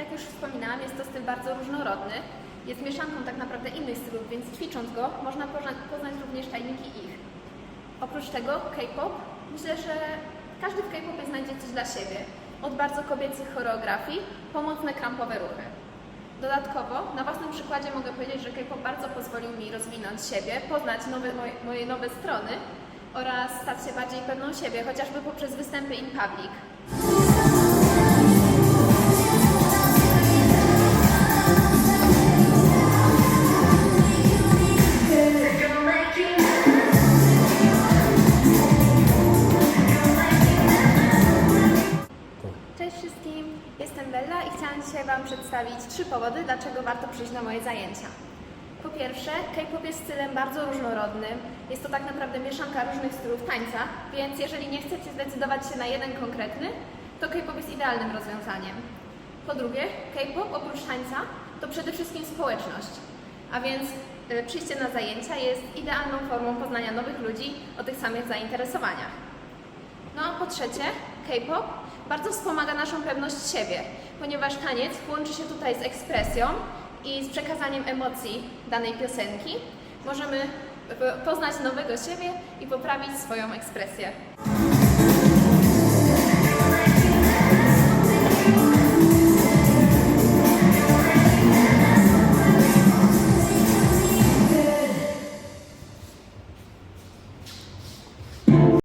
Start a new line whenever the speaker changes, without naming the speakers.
Jak już wspominałam, jest to styl bardzo różnorodny. Jest mieszanką tak naprawdę innych stylów, więc ćwicząc go można poznać, również tajniki ich. Oprócz tego K-pop, myślę, że każdy w K-popie znajdzie coś dla siebie. Od bardzo kobiecych choreografii, po mocne krampowe ruchy. Dodatkowo, na własnym przykładzie mogę powiedzieć, że K-pop bardzo pozwolił mi rozwinąć siebie, poznać nowe, moje, moje nowe strony oraz stać się bardziej pewną siebie, chociażby poprzez występy in public. Jestem Bella i chciałam dzisiaj Wam przedstawić trzy powody, dlaczego warto przyjść na moje zajęcia. Po pierwsze, K-pop jest stylem bardzo różnorodnym. Jest to tak naprawdę mieszanka różnych stylów tańca, więc jeżeli nie chcecie zdecydować się na jeden konkretny, to K-pop jest idealnym rozwiązaniem. Po drugie, K-pop oprócz tańca to przede wszystkim społeczność, a więc y, przyjście na zajęcia jest idealną formą poznania nowych ludzi o tych samych zainteresowaniach. No a po trzecie, K-pop bardzo wspomaga naszą pewność siebie, ponieważ taniec łączy się tutaj z ekspresją i z przekazaniem emocji danej piosenki. Możemy poznać nowego siebie i poprawić swoją ekspresję.